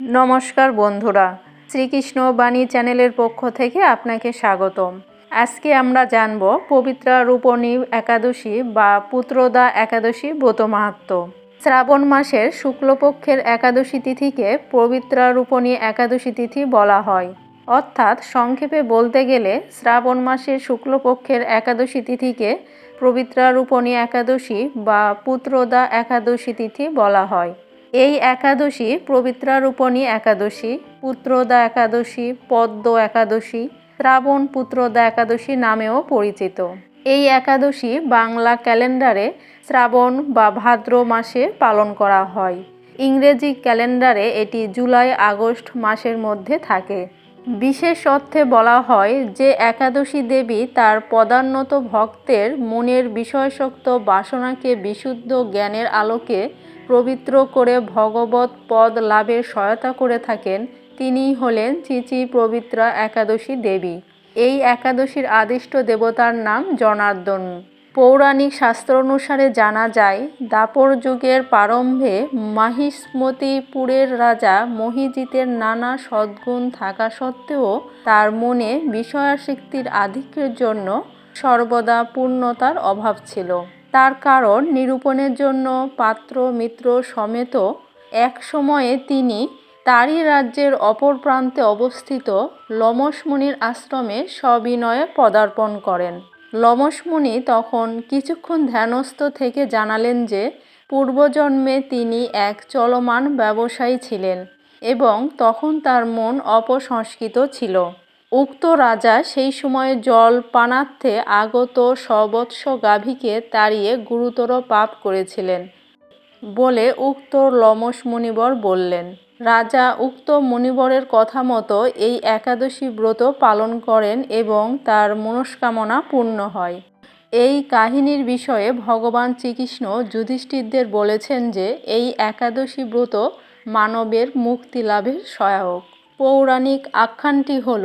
নমস্কার বন্ধুরা, শ্রীকৃষ্ণ বাণী চ্যানেলের পক্ষ থেকে আপনাকে স্বাগতম। আজকে আমরা জানব পবিত্রা রূপণী একাদশী বা পুত্রদা একাদশী ব্রত মাহাত্ম। শ্রাবণ মাসের শুক্লপক্ষের একাদশী তিথিকে পবিত্রা রূপণী একাদশী তিথি বলা হয়। অর্থাৎ সংক্ষেপে বলতে গেলে, শ্রাবণ মাসের শুক্লপক্ষের একাদশী তিথিকে পবিত্রা রূপণী একাদশী বা পুত্রদা একাদশী তিথি বলা হয়। এই একাদশী পবিত্রারূপণী একাদশী, পুত্রদা একাদশী, পদ্ম একাদশী, শ্রাবণ পুত্রদা একাদশী নামেও পরিচিত। এই একাদশী বাংলা ক্যালেন্ডারে শ্রাবণ বা ভাদ্র মাসে পালন করা হয়। ইংরেজি ক্যালেন্ডারে এটি জুলাই, আগস্ট মাসের মধ্যে থাকে। বিশেষ অর্থে বলা হয় যে একাদশী দেবী তার পদান্নত ভক্তের মনের বিষয়শক্ত বাসনাকে বিশুদ্ধ জ্ঞানের আলোকে পবিত্র করে ভগবত পদ লাভের সহায়তা করে থাকেন, তিনিই হলেন চিচি পবিত্রা একাদশী দেবী। এই একাদশীর আদিষ্ট দেবতার নাম জনার্দন। পৌরাণিক শাস্ত্র অনুসারে জানা যায়, দাপর যুগের প্রারম্ভে মাহিষ্মতিপুরের রাজা মহিজিতের নানা সদ্গুণ থাকা সত্ত্বেও তার মনে বিষয়াসক্তির আধিক্যের জন্য সর্বদা পূর্ণতার অভাব ছিল। তার কারণ নিরূপণের জন্য পাত্র, মিত্র সমেত এক সময়ে তিনি তারই রাজ্যের অপর প্রান্তে অবস্থিত লমসমুনির আশ্রমে সবিনয়ে পদার্পণ করেন। লমসমুনি তখন কিছুক্ষণ ধ্যানস্থ থেকে জানালেন যে, পূর্বজন্মে তিনি এক চলমান ব্যবসায়ী ছিলেন এবং তখন তার মন অপসংস্কৃত ছিল। উক্ত রাজা সেই সময়ে জল পানার্থে আগত সবৎস গাভীকে তাড়িয়ে গুরুতর পাপ করেছিলেন বলে উক্ত লমস মুনিবর বললেন। রাজা উক্ত মুনিবরের কথা মতো এই একাদশী ব্রত পালন করেন এবং তার মনস্কামনা পূর্ণ হয়। এই কাহিনীর বিষয়ে ভগবান শ্রীকৃষ্ণ যুধিষ্ঠিরদের বলেছেন যে, এই একাদশী ব্রত মানবের মুক্তি লাভের সহায়ক। পৌরাণিক আখ্যানটি হল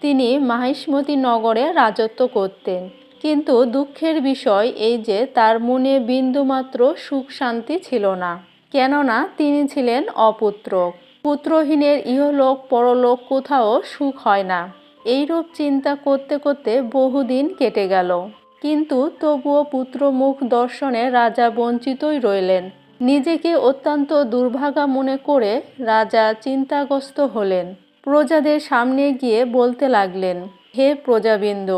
তিনি মাহিষ্মতি নগরে রাজত্ব করতেন। কিন্তু দুঃখের বিষয় এই যে তার মনে বিন্দুমাত্র সুখ শান্তি ছিল না। কেননা তিনি ছিলেন অপুত্রক পুত্রহীনের ইহলোক পরলোক কোথাও সুখ হয় না। এইরূপ চিন্তা করতে করতে বহুদিন কেটে গেল। কিন্তু তবুও পুত্র মুখ দর্শনে রাজা বঞ্চিতই রইলেন। নিজেকে অত্যন্ত দুর্ভাগা মনে করে রাজা চিন্তাগ্রস্ত হলেন। প্রজাদের সামনে গিয়ে বলতে লাগলেন, হে প্রজাবৃন্দ,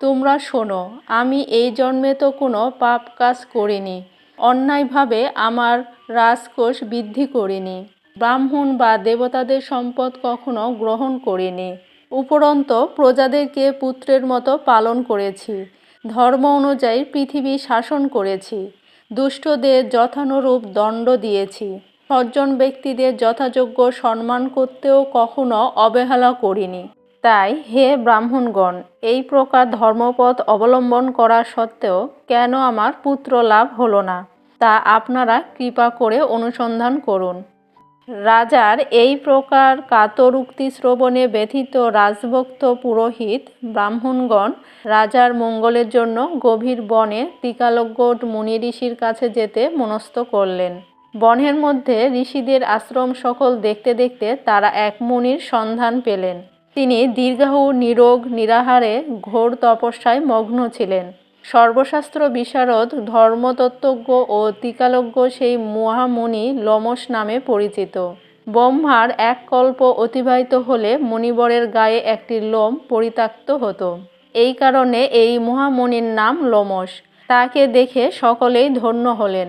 তোমরা শোনো, আমি এই জন্মে তো কোনো পাপ কাজ করিনি, অন্যায়ভাবে আমার রাজকোষ বৃদ্ধি করিনি, ব্রাহ্মণ বা দেবতাদের সম্পদ কখনো গ্রহণ করিনি, উপরন্ত প্রজাদেরকে পুত্রের মতো পালন করেছি, ধর্ম অনুযায়ী পৃথিবী শাসন করেছি, দুষ্টদের যথানুরূপ দণ্ড দিয়েছি সজ্জন ব্যক্তিদের যথাযোগ্য সম্মান করতেও কখনো অবহেলা করিনি। তাই হে ব্রাহ্মণগণ, এই প্রকার ধর্মপথ অবলম্বন করা সত্ত্বেও কেন আমার পুত্র লাভ হলো না? তা আপনারা কৃপা করে অনুসন্ধান করুন। রাজার এই প্রকার কাতর উক্তি শ্রবণে ব্যথিত রাজভক্ত পুরোহিত ব্রাহ্মণগণ রাজার মঙ্গলের জন্য গভীর বনে টিকালজ্ঞ মুনি ঋষির কাছে যেতে মনস্থ করলেন। বনের মধ্যে ঋষিদের আশ্রম সকল দেখতে দেখতে তারা এক মুনির সন্ধান পেলেন। তিনি দীর্ঘাহু নিরোগ নিরাহারে ঘোর তপস্যায় মগ্ন ছিলেন। সর্বশাস্ত্র বিশারদ, ধর্মতত্ত্বজ্ঞ ও টিকালজ্ঞ সেই মহামুনি লমস নামে পরিচিত। ব্রহ্মার এক কল্প অতিবাহিত হলে মণিবরের গায়ে একটি লোম পরিত্যক্ত হতো। এই কারণে এই মহামণির নাম লোমস। তাকে দেখে সকলেই ধন্য হলেন।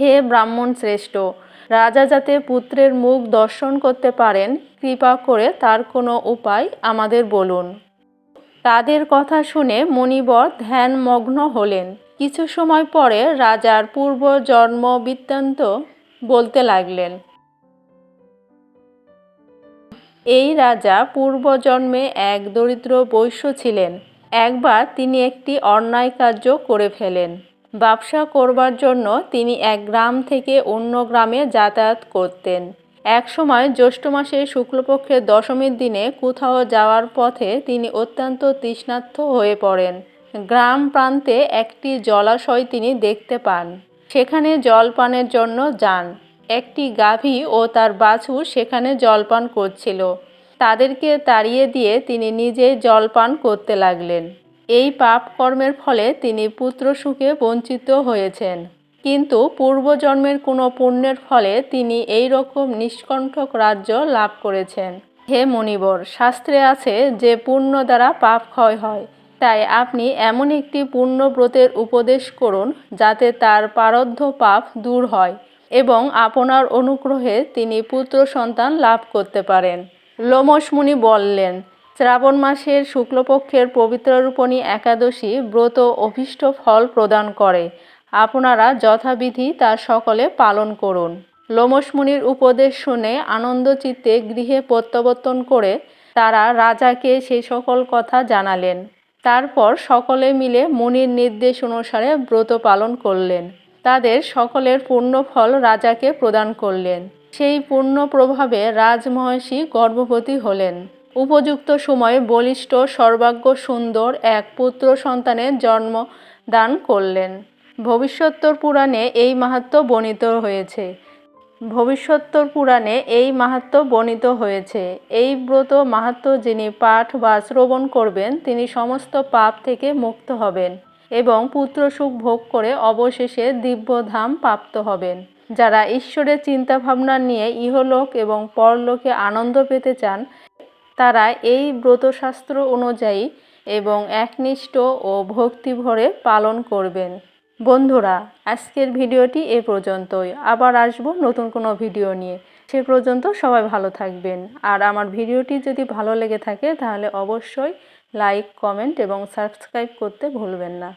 হে ব্রাহ্মণ শ্রেষ্ঠ, রাজা যাতে পুত্রের মুখ দর্শন করতে পারেন, কৃপা করে তার কোনো উপায় আমাদের বলুন। তাদের কথা শুনে মণিবর ধ্যানমগ্ন হলেন। কিছু সময় পরে রাজার পূর্ব জন্ম বৃত্তান্ত বলতে লাগলেন, এই রাজা পূর্বজন্মে এক দরিদ্র বৈশ্য ছিলেন। একবার তিনি একটি অন্যায় কার্য করে ফেলেন। ব্যবসা করবার জন্য তিনি এক গ্রাম থেকে অন্য গ্রামে যাতায়াত করতেন। এক সময় জ্যৈষ্ঠ মাসে শুক্লপক্ষের দশমীর দিনে কোথাও যাওয়ার পথে তিনি অত্যন্ত তৃষ্ণার্থ হয়ে পড়েন। গ্রাম প্রান্তে একটি জলাশয় তিনি দেখতে পান। সেখানে জলপানের জন্য যান। একটি গাভী ও তার বাছুর সেখানে জলপান করছিল। তাদেরকে তাড়িয়ে দিয়ে তিনি নিজে জলপান করতে লাগলেন। এই পাপ কর্মের ফলে তিনি পুত্র সুখে বঞ্চিত হয়েছেন। কিন্তু পূর্বজন্মের কোনো পুণ্যের ফলে তিনি এই রকম নিষ্কণ্ঠক রাজ্য লাভ করেছেন। হে মণিবর, শাস্ত্রে আছে যে পুণ্য দ্বারা পাপ ক্ষয় হয়। তাই আপনি এমন একটি পুণ্যব্রতের উপদেশ করুন যাতে তার পারদ্ধ পাপ দূর হয় এবং আপনার অনুগ্রহে তিনি পুত্র সন্তান লাভ করতে পারেন। লোমস মুনি বললেন শ্রাবণ মাসের শুক্লপক্ষের পবিত্র রূপণী একাদশী ব্রত অভীষ্ট ফল প্রদান করে। আপনারা যথাবিধি তা সকলে পালন করুন। লোমসমুনির উপদেশ শুনে আনন্দচিত্তে গৃহে প্রত্যাবর্তন করে তারা রাজাকে সে সকল কথা জানালেন। তারপর সকলে মিলে মুনির নির্দেশ অনুসারে ব্রত পালন করলেন। তাদের সকলের পূর্ণফল রাজাকে প্রদান করলেন। সেই পূর্ণ প্রভাবে রাজমহর্ষি গর্ভবতী হলেন। উপযুক্ত সময়ে বলিষ্ঠ, সর্বাগ্য, সুন্দর এক পুত্র সন্তানের জন্ম দান করলেন। ভবিষ্যত্তর পুরাণে এই মাহাত্ম বর্ণিত হয়েছে। ভবিষ্যত্তর পুরাণে এই মাহাত্ম বর্ণিত হয়েছে। এই ব্রত মাহাত্ম যিনি পাঠ বা শ্রবণ করবেন, তিনি সমস্ত পাপ থেকে মুক্ত হবেন এবং পুত্র সুখ ভোগ করে অবশেষে দিব্যধাম প্রাপ্ত হবেন। যারা ঈশ্বরের চিন্তাভাবনা নিয়ে ইহলোক এবং পরলোকে আনন্দ পেতে চান তারা এই ব্রতশাস্ত্র অনুযায়ী এবং একনিষ্ঠ ও ভক্তিভরে পালন করবেন। বন্ধুরা, আজকের ভিডিওটি এ পর্যন্তই। আবার আসব নতুন কোনো ভিডিও নিয়ে। সে পর্যন্ত সবাই ভালো থাকবেন। আর আমার ভিডিওটি যদি ভালো লেগে থাকে, তাহলে অবশ্যই লাইক, কমেন্ট এবং সাবস্ক্রাইব করতে ভুলবেন না।